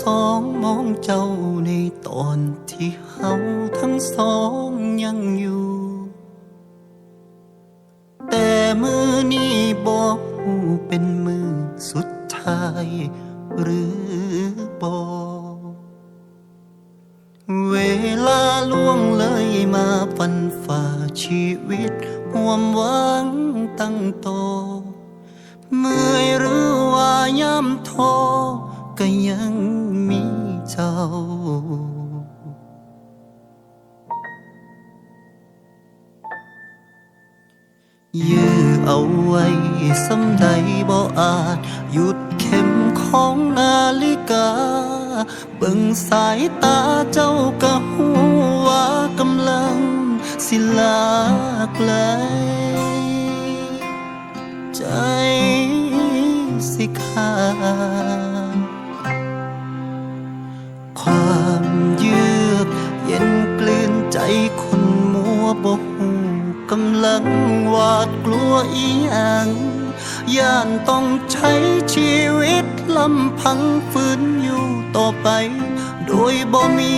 สองมองเจ้าในตอนที่เฮาทั้งสองยังอยู่ แต่มือนี้บอกหูเป็นมือสุดท้าย หรือบอกเวลาล่วงเลยมาฟันฝ่าชีวิตห่วมหวังตั้งโตเมื่อยหรือว่าย่ำท้อก็ยัง เจ้า ยื้อเอาไว้สำใดบ่อาจ หยุดเข็มของนาฬิกา เบิ่งสายตาเจ้าก็หูว่ากำลัง สิลาไกลใจสิขาด กำลังหวาดกลัวอีหยังย่านต้องใช้ชีวิตลำพังฝืนอยู่ต่อไป โดยบ่มี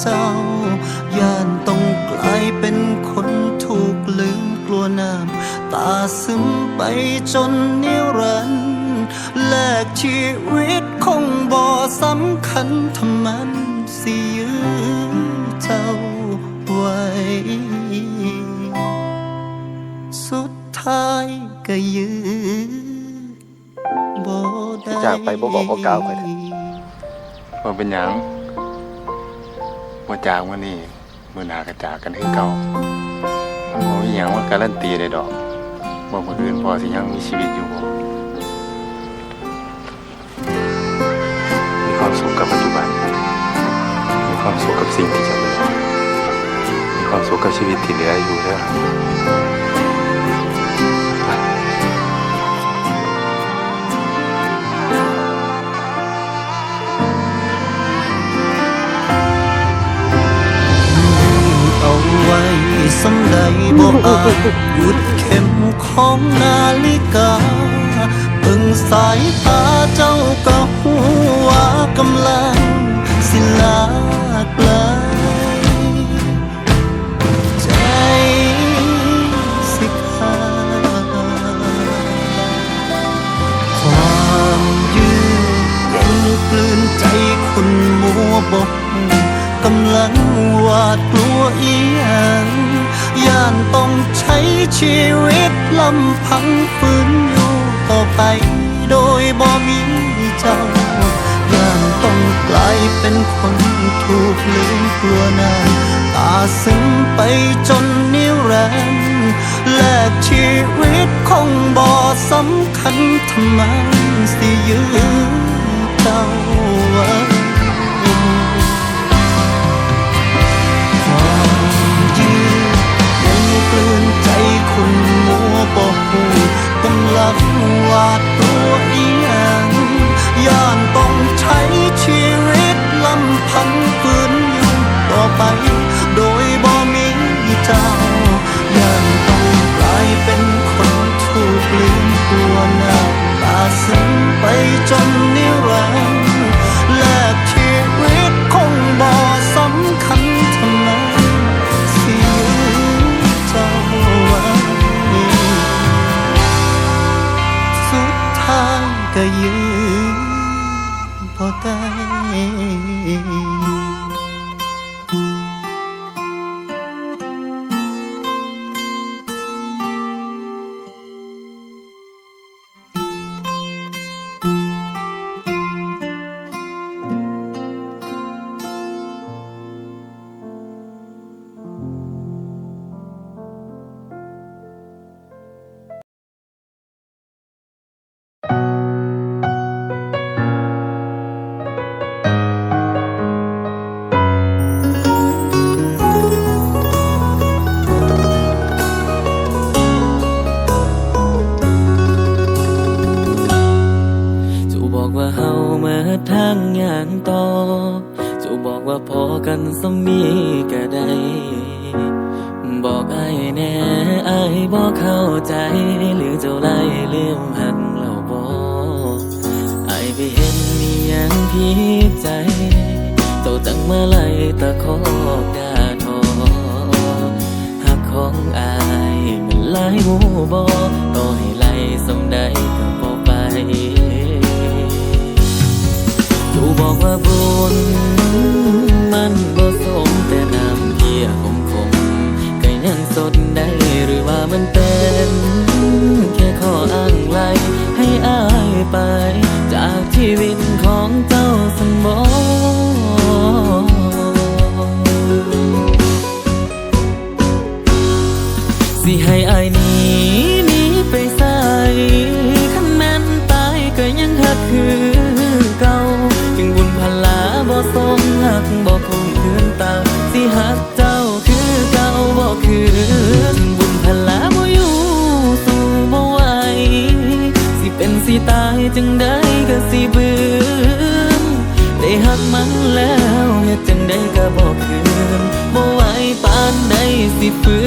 เจ้า ย่านต้องกลายเป็นคนถูกลืมกลัวน้ำตาซึมไปจนนิรันดร์แลกชีวิตคงบ่สำคัญทำมันสิยื้อเจ้าไว้ ท้ายก็ยื้อบ่ได้จากไปบ่บอกบ่กล่าวไปเถอะว่าเป็นหยังว่าจากมื่อนี้มื่อหนากระจากกันคือเก่ามันบ่มีหยังว่าการันตีได้ดอกบ่มื้ออื่นพอสิยังมีชีวิตอยู่บ่มีความสุขกับปัจจุบัน มีความสุขกับสิ่งที่จะเหลือมีความสุขกับชีวิตที่เหลืออยู่เด้อ สำใดบ่อาจหยุดเข็มของนาฬิกาเบิ่งสายตาเจ้าก็หูว่ากำลังสิลาไกลใจสิขาดความยืดเย็นกลืนใจคนมัวบกกำลังหวาดกลัวเอีย ช้ชีวิตลำพังฝืนอยู่ต่อไปโดยบ่มีเจ้าย่านต้องกลายเป็นคนถูกลืมกลัวน้าตาซึ้งไปจนนิรันดร์แลกชีวิตคงบ่สำคัญทำไมสิยื้อเจ้าไว้างอย่างต่อจูบอกว่าพอกันสมีก็ได้ บอกไอ้แน่ไอ้บอกเข้าใจ หรือเจ้าไล่เลี้ยวหักเราบอกไอ้ไปเห็นมีหยัยังผิดใจเจ้าจังมาไล่ตะคอกด่าทอหักของอายมันหลายหูบอต่อให้ไล่สำใดก็บ่ไป บอกว่าบุญมันบ่สมแต่น้ำเพียคมคมก็ยังสดได้หรือว่ามันเป็นแค่ข้ออ้างไลให้อายไป จากชีวิตของเจ้าสมบสิให้อายหนีหนีไปใส่คันแม่นตายก็ยังหักคือ ใ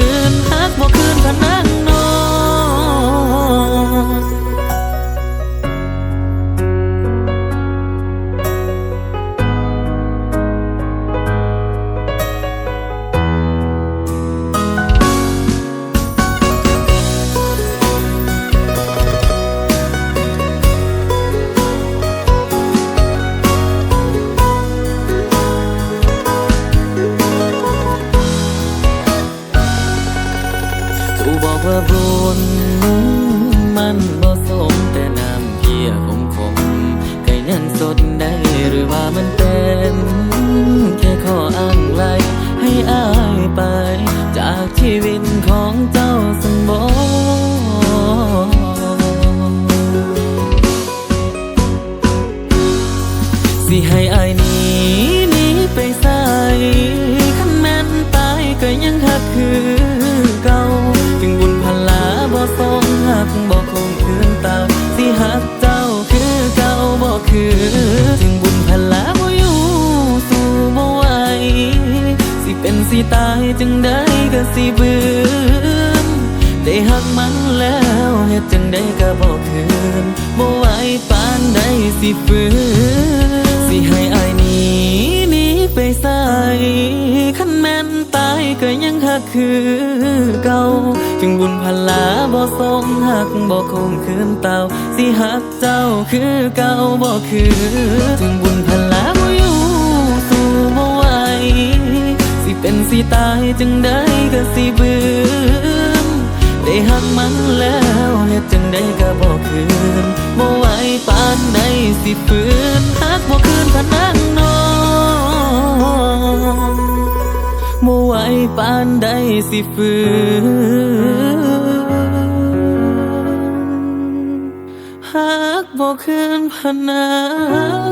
สิบืมได้หักมันแล้วเฮ็ดจังได้ก็บ่คืนบ่ไหวปานใดสิฝืนสิให้อายหนีหนีไปใส่คันแม่นตายก็ยังหักคือเก่าจึงบุญพลาบ่สมหักบ่คงคืนเต่าสิหักเจ้าคือเก่าบ่คือถึงบุญพลา เป็นสิตายจึงได้ก็สิเบืมได้หักมันแล้วเฮ็ดจังได้ก็บ่คืนบ่ไหวปานใดสิฝืนหักบ่คืนพนังนอนบ่ไหวปานใดสิฝืนหักบ่คืนพนั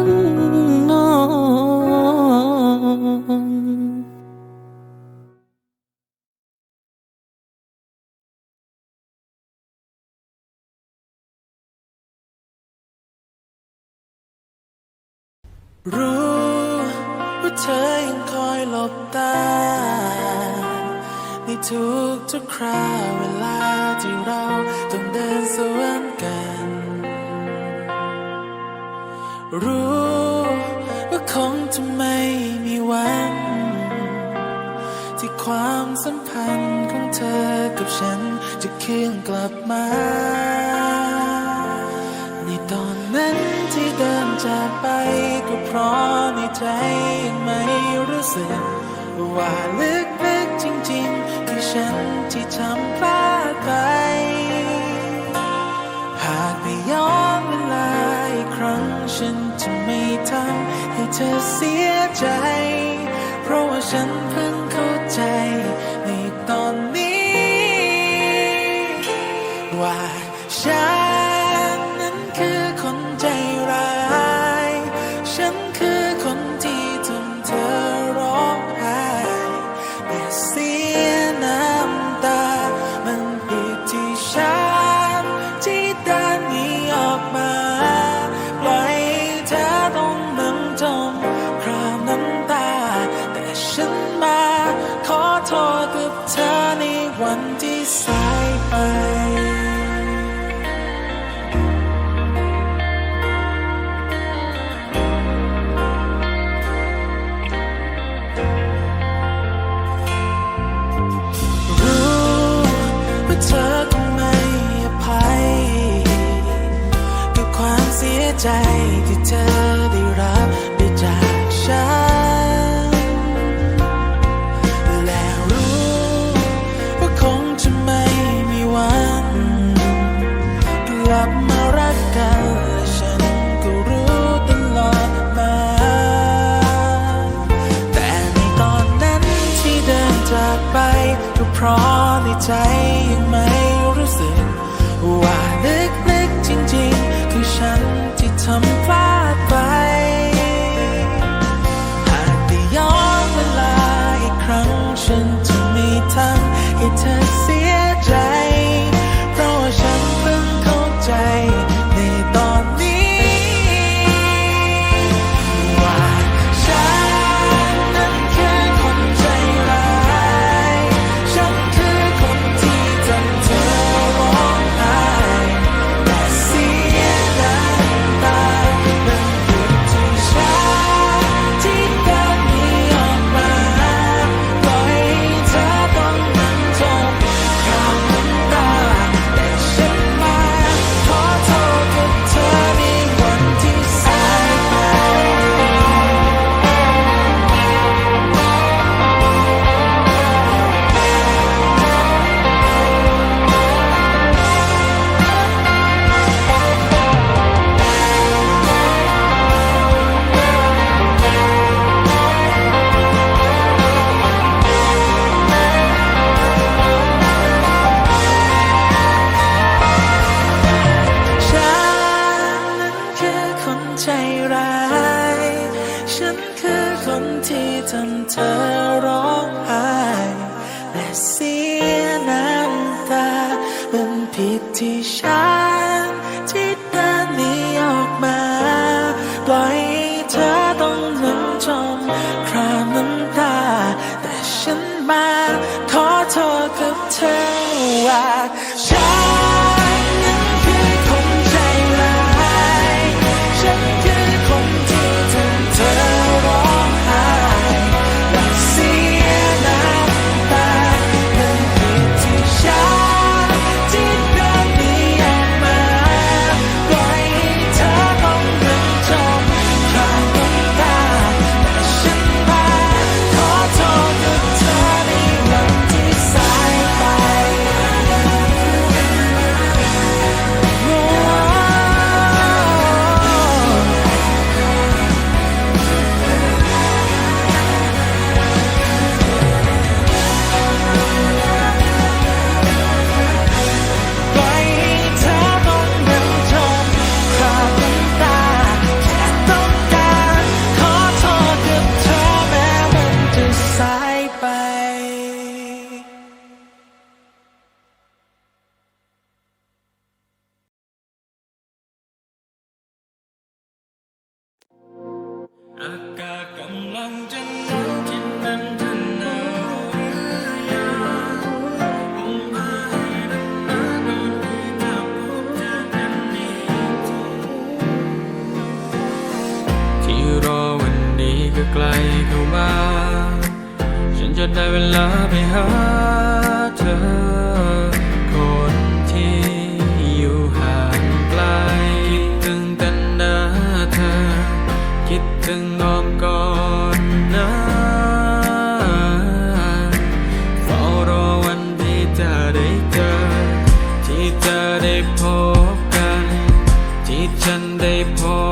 ง รู้ว่าเธอยังคอยหลบตา ในทุกทุกคราวเวลาที่เราต้องเดินสวนกัน รู้ว่าคงจะไม่มีวัน ที่ความสัมพันธ์ของเธอกับฉันจะคืนกลับมา ในตอนนั้นที่เดินจาก เพราะในใจยังไม่รู้สึก ว่าลึกๆจริงๆคือฉันที่ทำพลาดไป หากไปย้อนเวลาอีกครั้งฉันจะไม่ทำให้เธอเสียใจ เพราะว่าฉัน ใจที่เธอได้รับ ลาไปหาเธอ คนที่อยู่ห่างไกล คิดถึงแต่หน้าเธอ คิดถึงน้อมก่อนนะเฝ้ารอวันที่จะได้เจอ ที่จะได้พบกัน ที่ฉันได้พบ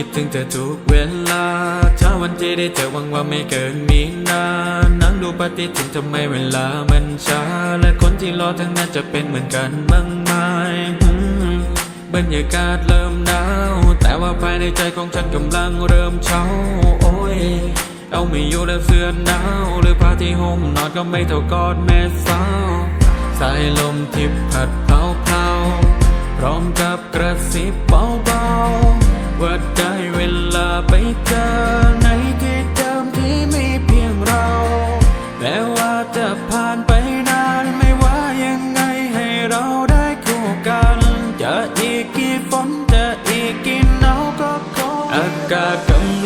คิดถึงเธอทุกเวลาเช้าวันที่ได้เจอหวังว่าไม่เกินมีนานั่งดูปฏิทินทำไมเวลามันช้า และคนที่รอทั้งนั้นจะเป็นเหมือนกันบ้างไหมบรรยากาศเริ่มหนาว แต่ว่าภายในใจของฉันกำลังเริ่มเช้า โอ้ย เอาไม่อยู่แล้วเสื้อหนาว หรือผ้าที่ห่มนอนก็ไม่เท่ากอดแม่สาว สายลมทิพย์ผัดเผาเผาพร้อมกับกระซิบเบาๆ ว่าได้เวลาไปเจอในที่เดิมที่มีเพียงเราแม้ว่าจะผ่านไปนานไม่ว่ายังไงให้เราได้คู่กันจะอีกกี่ฝนจะอีกกี่หนาวก็ขออากาศกำลัง